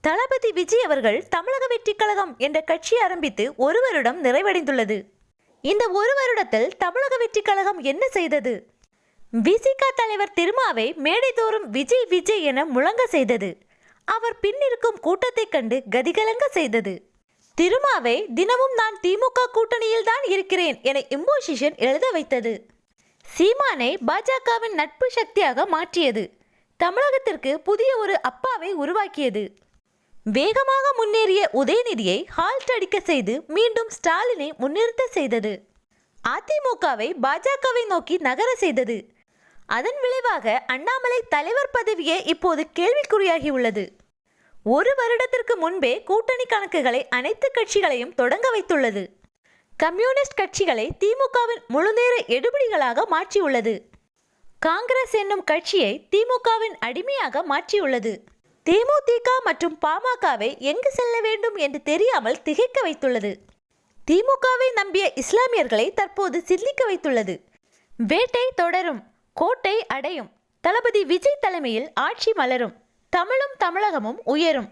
தளபதி விஜய் அவர்கள் தமிழக வெற்றிக் கழகம் என்ற கட்சி ஆரம்பித்து ஒரு வருடம் நிறைவடைந்துள்ளது. இந்த ஒரு வருடத்தில் தமிழக வெற்றிக் கழகம் என்ன செய்தது? விசிகா தலைவர் திருமாவை மேடைதோறும் விஜய் விஜய் என முழங்க செய்தது. அவர் பின்னிருக்கும் கூட்டத்தைக் கண்டு கதிகலங்க செய்தது. திருமாவை தினமும் நான் திமுக கூட்டணியில் தான் இருக்கிறேன் என இம்போசிஷன் எழுத வைத்தது. சீமானை பாஜகவின் நட்பு சக்தியாக மாற்றியது. தமிழகத்திற்கு புதிய ஒரு அப்பாவை உருவாக்கியது. வேகமாக முன்னேறிய உதயநிதியை ஹால்ட் அடிக்க செய்து மீண்டும் ஸ்டாலினை முன்னிறுத்த செய்தது. அதிமுகவை பாஜகவை நோக்கி நகர செய்தது. அதன் விளைவாக அண்ணாமலை தலைவர் பதவியே இப்போது கேள்விக்குறியாகி உள்ளது ஒரு வருடத்திற்கு முன்பே கூட்டணி கணக்குகளை அனைத்து கட்சிகளையும் தொடங்க வைத்துள்ளது. கம்யூனிஸ்ட் கட்சிகளை திமுகவின் முழுநேர எடுபிடிகளாக மாற்றியுள்ளது. காங்கிரஸ் என்னும் கட்சியை திமுகவின் அடிமையாக மாற்றியுள்ளது. தேமுதிக மற்றும் பாமகவை எங்கு செல்ல வேண்டும் என்று தெரியாமல் திகைக்க வைத்துள்ளது. திமுகவை நம்பிய இஸ்லாமியர்களை தற்போது சிந்திக்க வைத்துள்ளது. வேட்டை தொடரும் கோட்டை அடையும். தளபதி விஜய் தலைமையில் ஆட்சி மலரும். தமிழும் தமிழகமும் உயரும்.